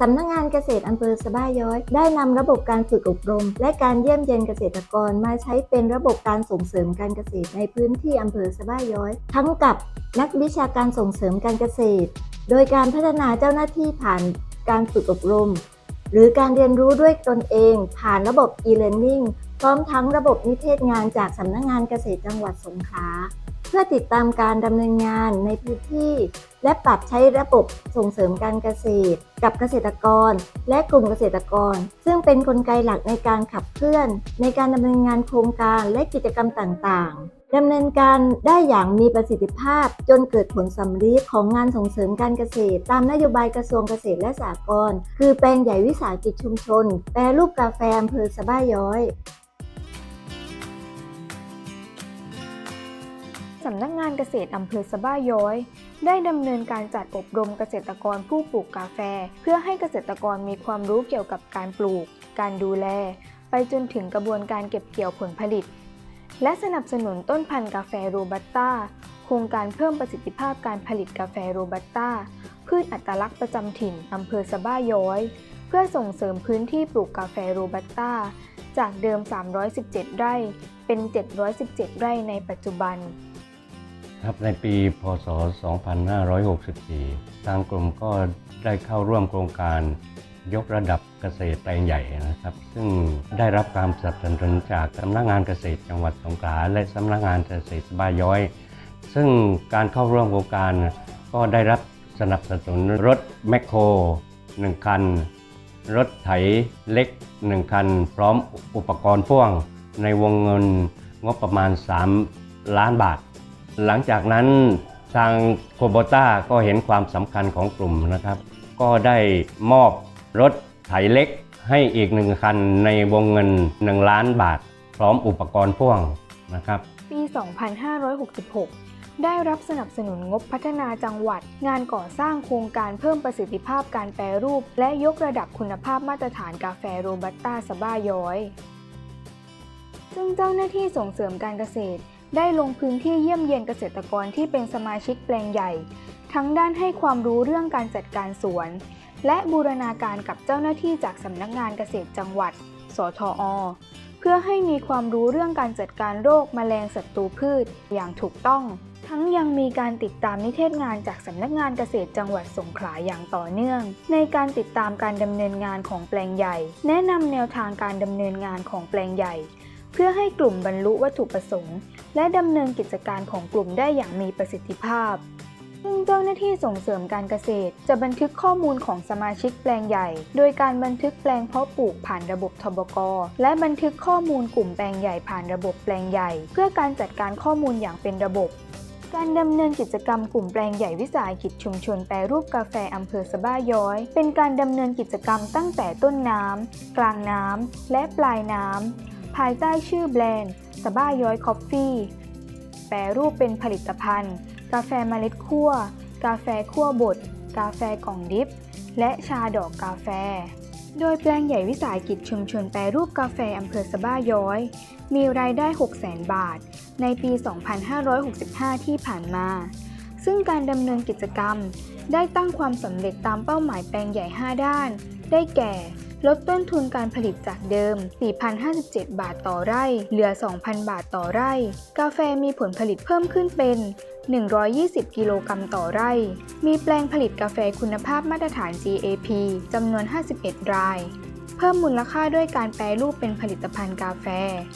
สำนักงานเกษตรอำเภอสะบ้าย้อย ได้นำระบบการฝึกอบรม และการเยี่ยมเยียนเกษตรกรมาใช้เป็นระบบการส่งเสริมการเกษตรในพื้นที่อำเภอสะบ้าย้อย ทั้งกับนักวิชาการส่งเสริมการเกษตร โดยการพัฒนาเจ้าหน้าที่ผ่านการฝึกอบรม หรือการเรียนรู้ด้วยตนเอง ผ่านระบบ e-learning พร้อมทั้งระบบนิเทศงานจากสำนักงานเกษตรจังหวัดสงขลาเพื่อติดตามการดำเนินงานในพื้นที่ และปรับใช้ระบบส่งเสริมการเกษตร กับเกษตรกร และกลุ่มเกษตรกร ซึ่งเป็นนกลไกหลักในการขับเคลื่อน ในการดำเนินงานโครงการและกิจกรรมต่างๆดำเนินการได้อย่างมีประสิทธิภาพ จนเกิดผลสำลิดของงานส่งเสริมการเกษตร ตามนโยบายกระทรวงเกษตรและสหกรณ์คือแปลงใหญ่วิสาหกิจชุมชน แปรรูปกาแฟอำเภอสะบ้าย้อย สำนักงานเกษตรอำเภอสะบ้าย้อย ได้ดำเนินการจัดอบรมเกษตรกรผู้ปลูกกาแฟ เพื่อให้เกษตรกรมีความรู้เกี่ยวกับการปลูก การดูแล ไปจนถึงกระบวนการเก็บเกี่ยวผลผลิต และสนับสนุนต้นพันธุ์กาแฟโรบัสต้าโครงการเพิ่มประสิทธิภาพการผลิตกาแฟโรบัสต้าพืชอัตลักษณ์ประจำถิ่นอำเภอสะบ้าย้อย เพื่อส่งเสริมพื้นที่ปลูกกาแฟโรบัสต้าจากเดิม 317 ไร่ เป็น 717 ไร่ในปัจจุบัน ครับในปีพศ 2564 ทางกลุ่มก็ได้เข้าร่วมโครงการยกระดับเกษตรแปลงใหญ่นะครับ ซึ่งได้รับการสนับสนุนจากสำนักงานเกษตรจังหวัดสงขลาและสำนักงานเกษตรบ้านย้อย ซึ่งการเข้าร่วมโครงการก็ได้รับสนับสนุนรถแมคโคร1 คัน รถไถเล็ก 1 คัน พร้อมอุปกรณ์พ่วงในวงเงินงบประมาณ 3 ล้านบาท หลังจากนั้นทางโคโบต้าก็เห็นความสำคัญของกลุ่มนะครับ ก็ได้มอบรถไถเล็กให้อีกหนึ่งคันในวงเงิน 1 ล้านบาท พร้อมอุปกรณ์พ่วงนะครับ ปี 2566 ได้รับสนับสนุนงบพัฒนาจังหวัด งานก่อสร้างโครงการเพิ่มประสิทธิภาพการแปรรูป และยกระดับคุณภาพมาตรฐานกาแฟโรบัสต้าสบ้าย้อย ซึ่งเจ้าหน้าที่ส่งเสริมการเกษตร ได้ลงพื้นที่เยี่ยมเยียนเกษตรกรที่เป็นสมาชิกแปลงใหญ่ ทั้งด้านให้ความรู้เรื่องการจัดการสวน และบูรณาการกับเจ้าหน้าที่จากสำนักงานเกษตรจังหวัด สทอ เพื่อให้มีความรู้เรื่องการจัดการโรคแมลงศัตรูพืชอย่างถูกต้อง ทั้งยังมีการติดตามนิเทศงานจากสำนักงานเกษตรจังหวัดสงขลาอย่างต่อเนื่อง ในการติดตามการดำเนินงานของแปลงใหญ่ แนะนำแนวทางการดำเนินงานของแปลงใหญ่ พื่อให้กลุ่มบรรลุวัตถุประสงค์ และดำเนินกิจการของกลุ่มได้อย่างมีประสิทธิภาพ ซึ่งเจ้าหน้าที่ส่งเสริมการเกษตร จะบันทึกข้อมูลของสมาชิกแปลงใหญ่ โดยการบันทึกแปลงเพาะปลูกผ่านระบบทบก และบันทึกข้อมูลกลุ่มแปลงใหญ่ผ่านระบบแปลงใหญ่ เพื่อการจัดการข้อมูลอย่างเป็นระบบ การดำเนินกิจกรรมกลุ่มแปลงใหญ่วิสาหกิจชุมชนแปรรูปกาแฟอำเภอสะบ้าย้อย เป็นการดำเนินกิจกรรมตั้งแต่ต้นน้ำกลางน้ำและปลายน้ำ ภายใต้ชื่อแบรนด์สบ้าย้อยคอฟฟี่ แปรรูปเป็นผลิตภัณฑ์ กาแฟเมล็ดคั่ว กาแฟคั่วบด กาแฟกล่องดิฟ และชาดอกกาแฟ โดยแปลงใหญ่วิสาหกิจชุมชนแปรรูปกาแฟอำเภอสบ้าย้อย มีรายได้ 600,000 บาท ในปี 2565 ที่ผ่านมา ซึ่งการดำเนินกิจกรรมได้ตั้งความสำเร็จตามเป้าหมายแปลงใหญ่ 5 ด้าน ได้แก่ ลดต้นทุนการผลิตจากเดิม 4,057 บาทต่อไร่ เหลือ 2,000 บาทต่อไร่ กาแฟมีผลผลิตเพิ่มขึ้นเป็น 120 กิโลกรัมต่อไร่ มีแปลงผลิตกาแฟคุณภาพมาตรฐาน GAP จำนวน 51 ราย เพิ่มมูลค่าด้วยการแปรรูปเป็นผลิตภัณฑ์กาแฟ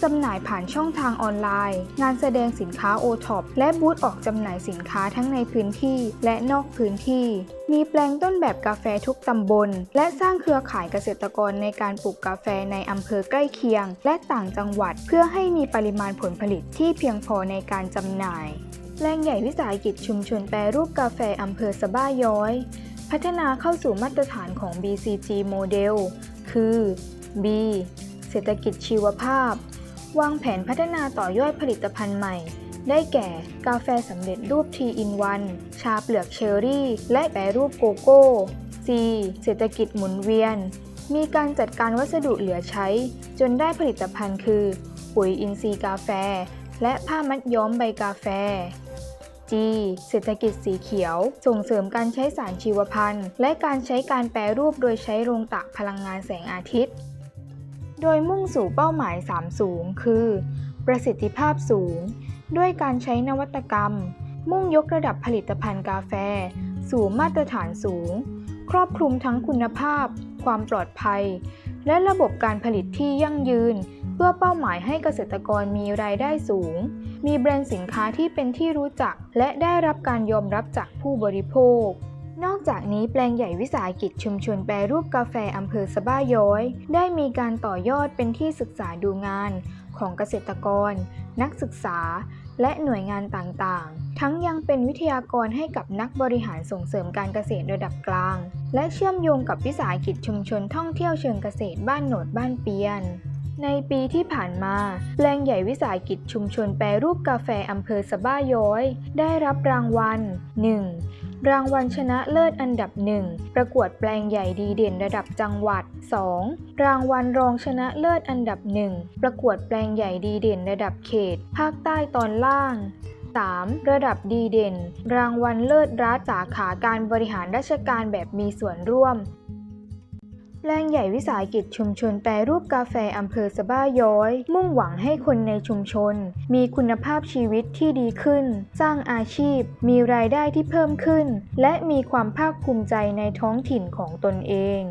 จำหน่ายผ่านช่องทางออนไลน์ งานแสดงสินค้าโอท็อปและบูธออกจำหน่ายสินค้าทั้งในพื้นที่และนอกพื้นที่ มีแปลงต้นแบบกาแฟทุกตำบล และสร้างเครือข่ายเกษตรกรในการปลูกกาแฟในอำเภอใกล้เคียง และต่างจังหวัด เพื่อให้มีปริมาณผลผลิตที่เพียงพอในการจำหน่ายแปลงใหญ่วิสาหกิจชุมชนแปรรูปกาแฟอำเภอสะบ้าย้อย พัฒนาเข้าสู่มาตรฐานของ BCG โมเดล คือ B เศรษฐกิจชีวภาพ วางแผนพัฒนาต่อยอดผลิตภัณฑ์ใหม่ ได้แก่กาแฟสำเร็จรูป T in 1ชาเปลือกเชอร์รี่ และแปรรูปโกโก้ C เศรษฐกิจหมุนเวียน มีการจัดการวัสดุเหลือใช้ จนได้ผลิตภัณฑ์คือ ปุ๋ยอินทรีย์กาแฟ และผ้ามัดย้อมใบกาแฟ G เศรษฐกิจสีเขียว ส่งเสริมการใช้สารชีวพันธุ์ และการใช้การแปรรูปโดยใช้โรงตากพลังงานแสงอาทิตย์ โดยมุ่งสู่เป้าหมาย 3 สูง คือ ประสิทธิภาพสูง ด้วยการใช้นวัตกรรม มุ่งยกระดับผลิตภัณฑ์กาแฟ สู่มาตรฐานสูง ครอบคลุมทั้งคุณภาพ ความปลอดภัย และระบบการผลิตที่ยั่งยืน พื่อเป้าหมายให้เกษตรกรมีรายได้สูง มีแบรนด์สินค้าที่เป็นที่รู้จัก และได้รับการยอมรับจากผู้บริโภค นอกจากนี้แปลงใหญ่วิสาหกิจชุมชนแปรรูปกาแฟอำเภอสะบ้าย้อย ได้มีการต่อยอดเป็นที่ศึกษาดูงาน ของเกษตรกร นักศึกษา และหน่วยงานต่างๆ ทั้งยังเป็นวิทยากรให้กับนักบริหารส่งเสริมการเกษตรระดับกลาง และเชื่อมโยงกับวิสาหกิจชุมชนท่องเที่ยวเชิงเกษตรบ้านโหนดบ้านเปียน ในปีที่ผ่านมา แปลงใหญ่วิสาหกิจชุมชนแปรรูปกาแฟอำเภอสะบ้าย้อย ได้รับรางวัล 1. รางวัลชนะเลิศอันดับหนึ่งประกวดแปลงใหญ่ดีเด่นระดับจังหวัด 2. รางวัลรองชนะเลิศอันดับหนึ่งประกวดแปลงใหญ่ดีเด่นระดับเขต ภาคใต้ตอนล่าง 3. ระดับดีเด่น รางวัลเลิศรัฐสาขาการบริหารราชการแบบมีส่วนร่วม แปลงใหญ่วิสาหกิจชุมชนแปรรูปกาแฟอำเภอสะบ้าย้อย มุ่งหวังให้คนในชุมชน มีคุณภาพชีวิตที่ดีขึ้น สร้างอาชีพ มีรายได้ที่เพิ่มขึ้น และมีความภาคภูมิใจในท้องถิ่นของตนเอง